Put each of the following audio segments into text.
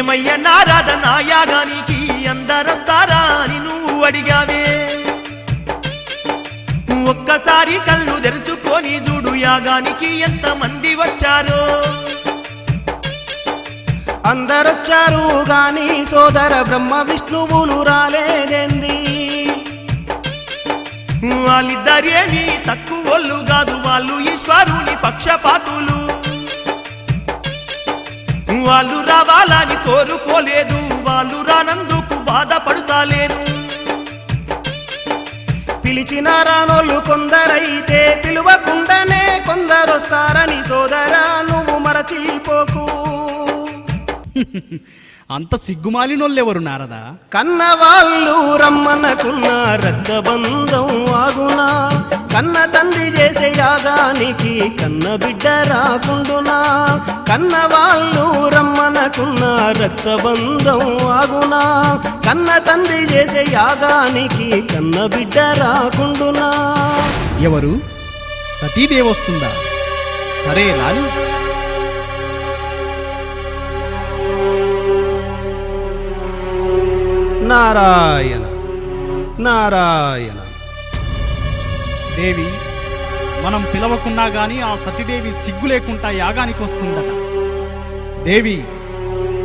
ఏమయ్య నారాధ నా యాగానికి అందరొస్తారా అని నువ్వు అడిగావే. ఒక్కసారి కళ్ళు తెరుచుకొని చూడు యాగానికి ఎంత మంది వచ్చారో. అందరొచ్చారు గాని సోదర బ్రహ్మ విష్ణువులు రాలేదేంది? వాళ్ళిద్దరేమి తక్కువోళ్ళు కాదు వాళ్ళు ఈశ్వరుని పక్షపాతులు. వాళ్ళు కోరుకోలేదు వాళ్ళు రానందుకు బాధపడుతాలేరు పిలిచిన రానోళ్ళు కొందరైతే పిలువకుండానే కొందరొస్తారని సోదరా నువ్వు మరచిపోకు. అంత సిగ్గుమాలినోళ్ళెవరు నారదా? కన్న వాళ్ళు రమ్మనకున్న రక్తబంధం ఆగునా. కన్న తండ్రి చేసే యాగానికి కన్న బిడ్డ రాకుండునా? కన్న వాళ్ళు రమ్మనకున్న రక్తబంధం ఆగునా? కన్న తండ్రి చేసే యాగానికి కన్న బిడ్డ రాకుండునా? ఎవరు? సతీదేవి వస్తుందా? సరే రాని నారాయణ నారాయణ. దేవి మనం పిలవకున్నా గాని ఆ సతీదేవి సిగ్గు లేకుండా యాగానికి వస్తుందట. దేవి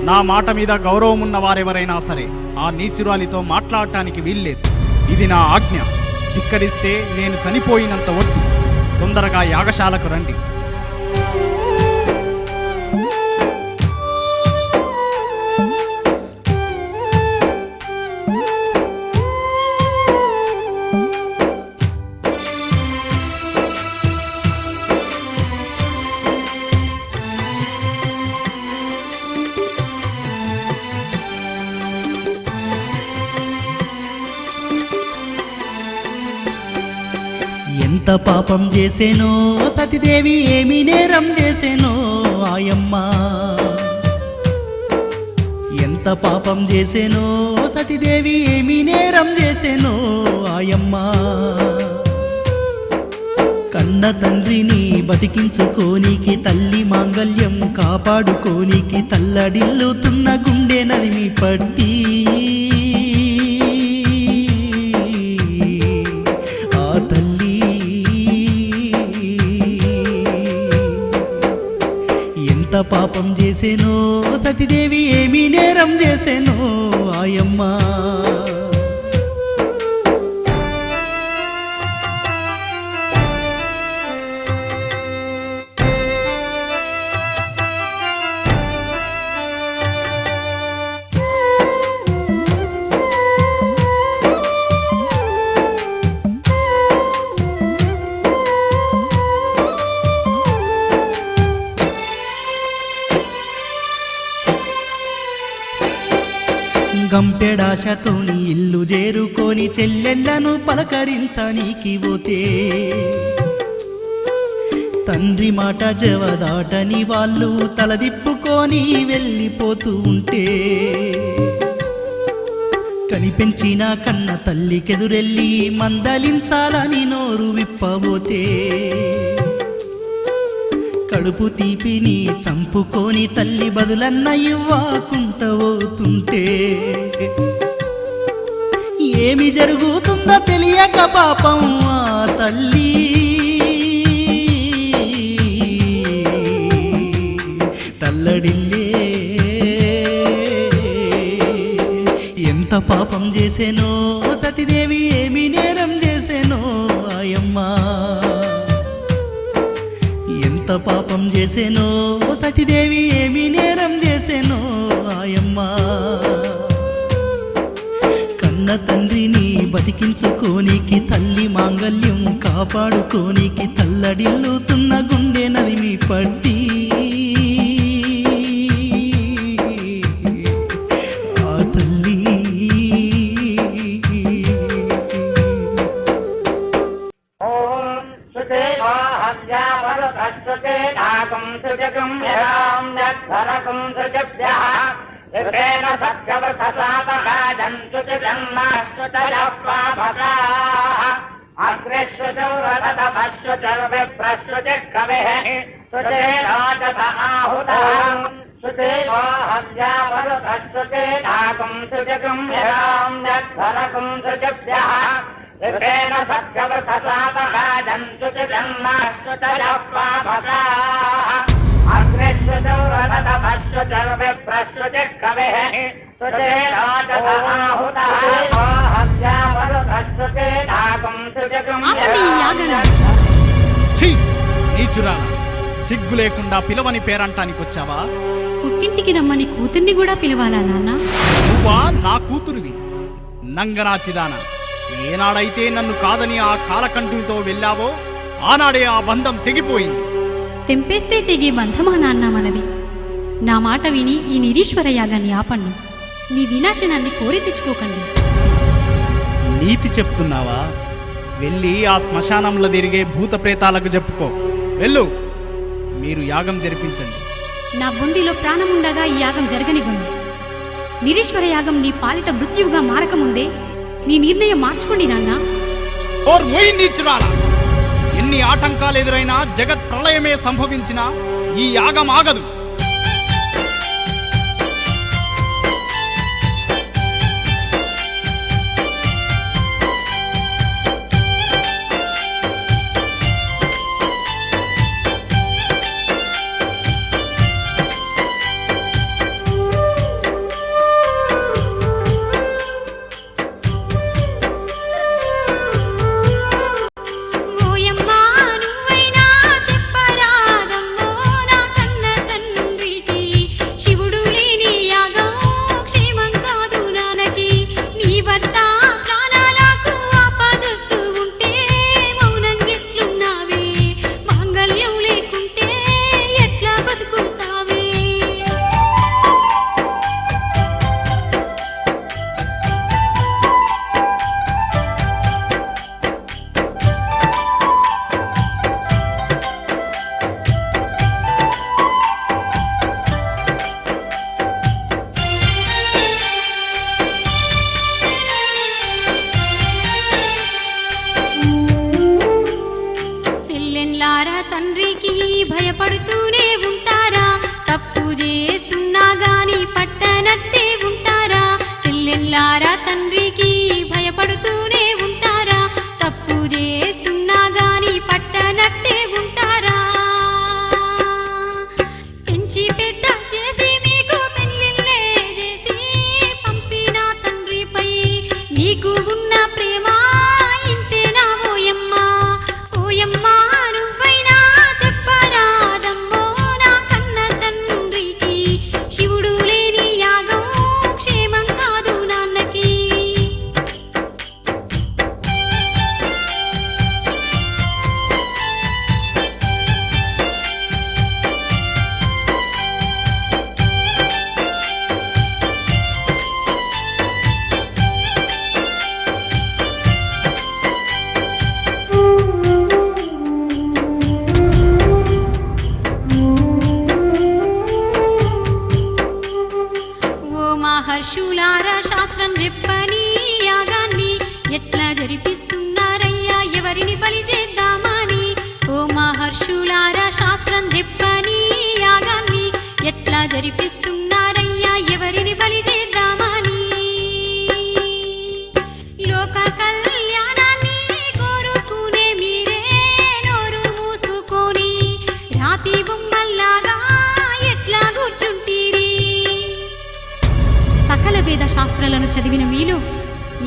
నా మాట మీద గౌరవం ఉన్న వారెవరైనా సరే ఆ నీచురాలితో మాట్లాడటానికి వీల్లేదు. ఇది నా ఆజ్ఞ. ధిక్కరిస్తే నేను చనిపోయినంత ఒట్టు తొందరగా యాగశాలకు రండి. పాపం చేసేనో సతిదేవి ఏమి నేరం చేసేనో ఆయమ్మ. ఎంత పాపం చేసేనో సతిదేవి ఏమి నేరం చేసేనో ఆయమ్మ. కన్న తండ్రిని బతికించుకోనికి తల్లి మాంగల్యం కాపాడుకోనికి తల్లడిల్లుతున్న గుండె నదిమి పట్టి పాపం చేసేనో సతీదేవి ఏమీ నేరం చేసేనో. చేరుకొని చెల్లెళ్ళను పోతే తండ్రి మాట జవదాటని వాళ్ళు తలదిప్పుకొని వెళ్ళిపోతూ ఉంటే. కనిపించిన కన్న తల్లికెదురెళ్ళి మందలించాలని నోరు విప్పబోతే. కడుపు తీపిని చంపుకొని తల్లి బదులన్న ఇవ్వకుంటవోతుంటే ఏమి జరుగుతుందో తెలియక పాపం ఆ తల్లి. తల్లడిల్లే. ఎంత పాపం చేసేనో సతిదేవి ఏమి నేరం చేసేనో ఆయమ్మా. ఎంత పాపం చేసేనో సతిదేవి ఏమి నేరం చేసేనో ఆయమ్మా. కన్న తండ్రిని బతికించుకోనికి తల్లి మాంగల్యం కాపాడుకోనికి తల్లడిల్లుతున్న గుండె నదిమి పట్టి ఆ తల్లి ॐ सुते हव्यावरुतश्रुते नाकं सुजगं यदां यद्धरकं सुजभ्यः ऋतेन सत्यवृतसापकाजन्तु च जन्माश्रुतयः पापकाः अग्रे श्रुतौ रततपश्रुचर्विप्रश्रुति कविः सुते राजत आहुतः सुते हव्यावरुतस्तुते नाकं सुजगं यगां यद्धरकं सुजभ्यः ऋतेन सत्यवृतसापकाजन्तु च जन्मास्तुतयः पापकाः సిగ్గు లేకుండా పిలవని పేరంటానికి వచ్చావా పుట్టింటికి రమ్మని కూతుర్ని కూడా పిలవాలా నాన్న? నువ్వా నా కూతురువి? నంగనాచిదాన ఏనాడైతే నన్ను కాదని ఆ కాలకంఠునితో వెళ్ళావో ఆనాడే ఆ బంధం తెగిపోయింది. తెంపేస్తే తెగే బంధమా నాన్న మనది? నా మాట విని ఈ నిరీశ్వర యాగాన్ని ఆపండి. మీ వినాశనాన్ని కోరి తెచ్చుకోకండి. నీతి చెప్తున్నావా? వెళ్ళి ఆ శ్మశానంలో తిరిగే భూత ప్రేతాలకు చెప్పుకో. వెళ్ళు. మీరు యాగం జరిపించండి. నా బొందిలో ప్రాణముండగా ఈ యాగం జరగనివ్వను నిరీశ్వర యాగం నీ పాలిట మృత్యువుగా మారకముందే నీ నిర్ణయం మార్చుకోండి నాన్న. ఓర్ మొయ్ నీచురాలా! ఎన్ని ఆటంకాలు ఎదురైనా జగత్ ప్రళయమే సంభవించినా ఈ యాగం ఆగదు.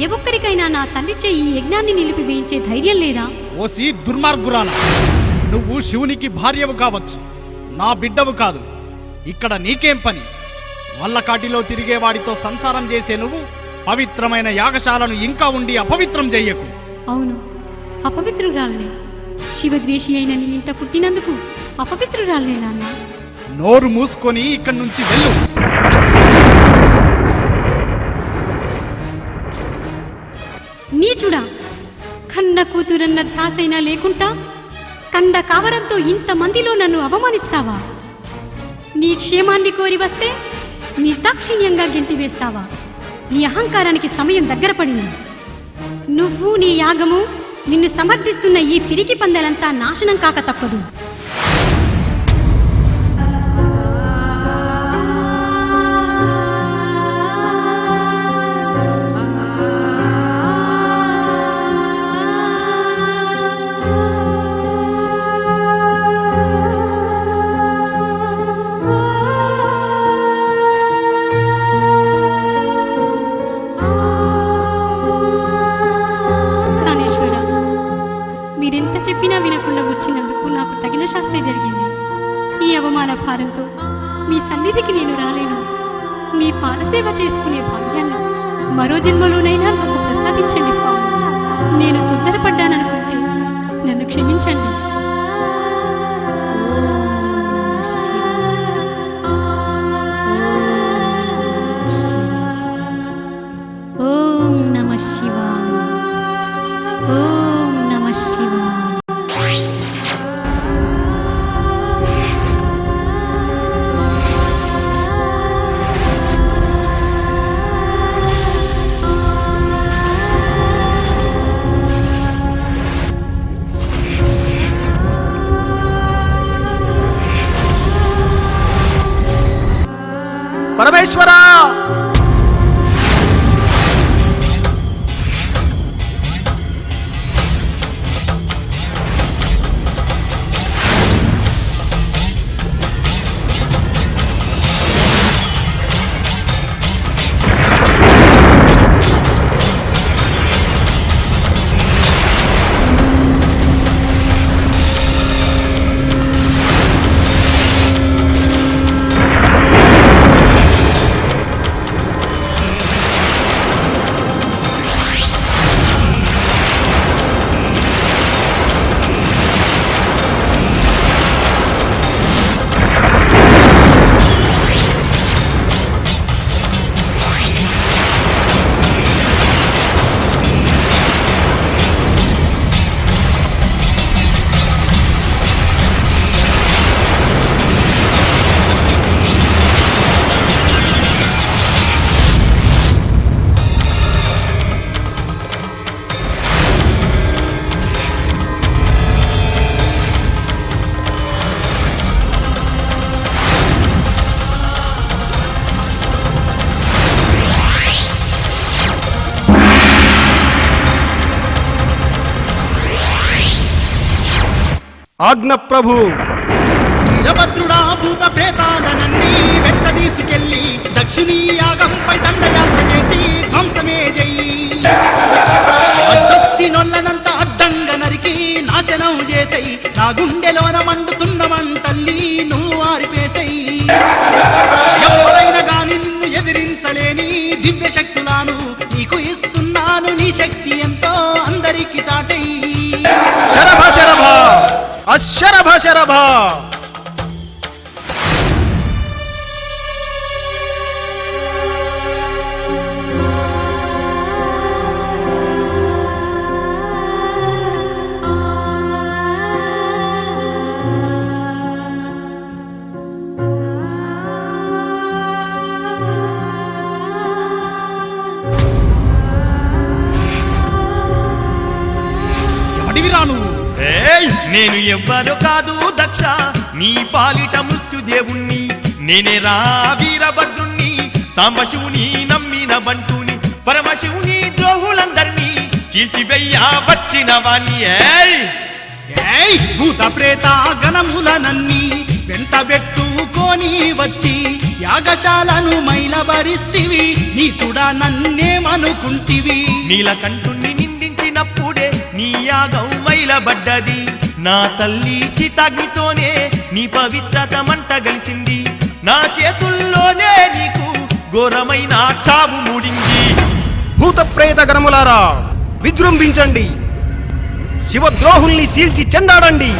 ఏ ఒక్కరికైనా నా తండ్రి చెయ్యి ఈ యజ్ఞాన్ని నిలిపి వేయించే ధైర్యం లేదా? ఓసి దుర్మార్గురాల నువ్వు శివునికి భార్యవు కావచ్చు నా బిడ్డవు కాదు. ఇక్కడ నీకేం పని? వల్లకాటిలో తిరిగే వాడితో సంసారం చేసే నువ్వు పవిత్రమైన యాగశాలను ఇంకా ఉండి అపవిత్రం చెయ్యకు అవును అపవిత్రురాలనే. శివద్వేషి అయిన నీ ఇంట పుట్టినందుకు అపవిత్రురాలనే నాన్న. నోరు మూసుకొని ఇక్కడి నుంచి వెళ్ళు. నీచుడా కన్న కూతురన్న ధ్యాసైనా లేకుండా కండ కావరంతో ఇంతమందిలో నన్ను అవమానిస్తావా? నీ క్షేమాన్ని కోరి వస్తే నిర్దాక్షిణ్యంగా గెంటివేస్తావా నీ అహంకారానికి సమయం దగ్గర పడింది. నువ్వు నీ యాగము నిన్ను సమర్థిస్తున్న ఈ పిరికి పందెలంతా నాశనం కాక తప్పదు. క్షమించండి. పరమేశ్వరా! ఆజ్ఞ ప్రభు. వీరభద్రుడా భూత ప్రేతాలనన్నీ వెంట తీసుకెళ్ళి దక్షిణీ యాగంపై దండయాత్ర చేసి ధ్వంసమే చెయ్యి అడ్డొచ్చి నొల్లనంత అడ్డంగా నరికి నాశనం చేసేయి. నా గుండెలోన మండు శరభ శరభ ఎవడివిరా నువ్వు నేను ఎవ్వరు కాదు దక్ష. నీ పాలిట మృత్యుదేవుణ్ణి నేనే రా వీరభద్రుణ్ణి. సాంబశివుని నమ్మిన బంటుని పరమశివుని ద్రోహులందరినీ చీల్చివెయ్యా వచ్చిన వాణ్ణి. భూత ప్రేత గణములనన్నీ వెంటబెట్టుకొని వచ్చి యాగశాలను మైలబరిస్తివి నీ చూడ నన్నేమనుకుంటివి? నీలకంఠుణ్ణి నిందించినప్పుడే నీ యాగం మైలబడ్డది. నా తల్లి చితాగ్నితోనే నీ పవిత్రత మంట గలిసింది. నా చేతుల్లోనే నీకు ఘోరమైన చావు మూడింది. భూత ప్రేత గణములారా విజృంభించండి. శివద్రోహుల్ని చీల్చి చెండాడండి.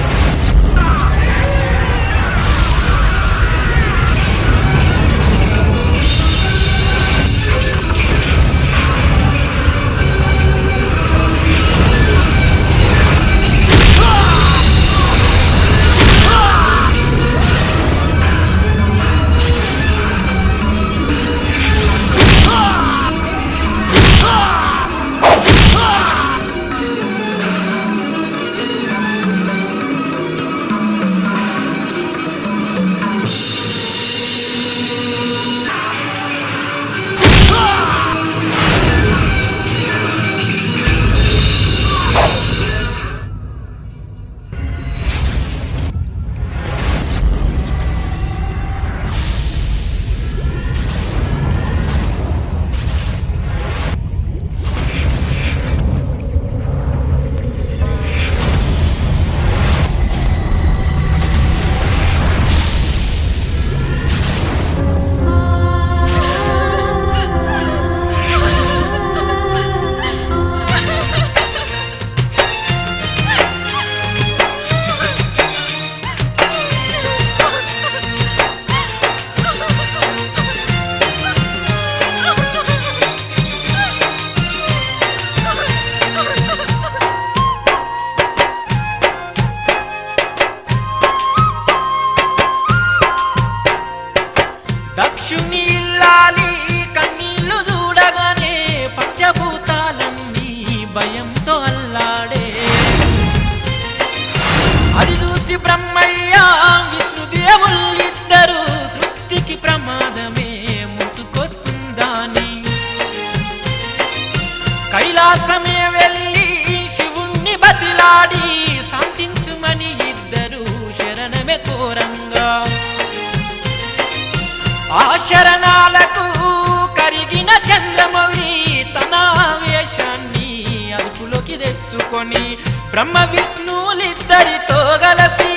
తెచ్చుకొని బ్రహ్మ విష్ణువులిద్దరితో గలసి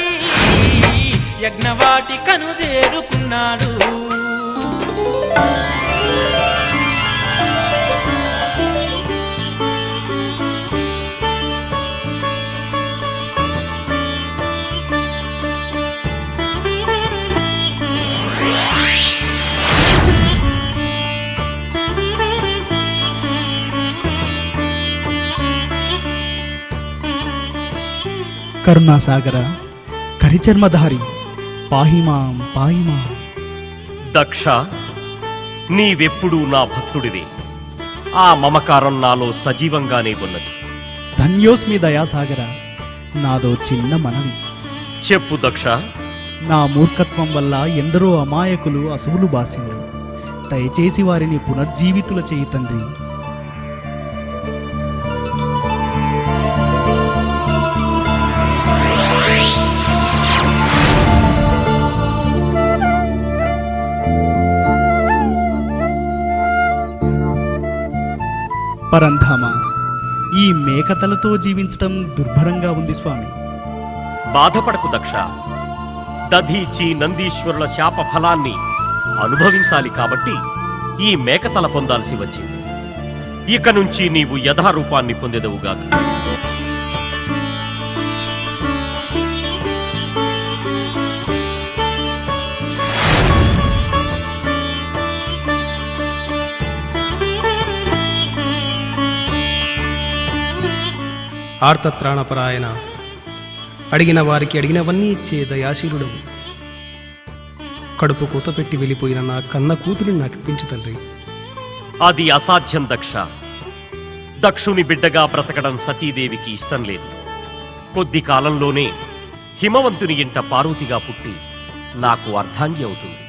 యజ్ఞవాటికను చేరుకున్నాడు కరుణాసాగర కరిచర్మధారి పాహిమాం పాహిమాం. దక్ష నీవెప్పుడూ నా భక్తుడివే. ఆ మమకారం నాలో సజీవంగానే ఉన్నది. ధన్యోస్మి దయాసాగర నాదో చిన్న మనవి. చెప్పు దక్ష. నా మూర్ఖత్వం వల్ల ఎందరో అమాయకులు అసువులు బాసింది దయచేసి వారిని పునర్జీవితుల చేయి తండ్రి. పరంధామ. ఈ మేకతలతో జీవించటం దుర్భరంగా ఉంది స్వామి. బాధపడకు దక్ష. దధీచి నందీశ్వరుల శాప ఫలాన్ని అనుభవించాలి కాబట్టి ఈ మేకతల పొందాల్సి వచ్చింది. ఇక నుంచి నీవు యథారూపాన్ని పొందెదవుగాక ఆర్తత్రాణపరాయణ. అడిగిన వారికి అడిగినవన్నీ ఇచ్చే దయాశీలుడవు కడుపు కూత పెట్టి వెళ్ళిపోయిన నా కన్న కూతురిని నాకు ఇప్పించు తండ్రి. అది అసాధ్యం దక్ష. దక్షుని బిడ్డగా బ్రతకడం సతీదేవికి ఇష్టం లేదు. కొద్ది కాలంలోనే హిమవంతుని ఇంట పార్వతిగా పుట్టి నాకు అర్ధాంగి అవుతుంది.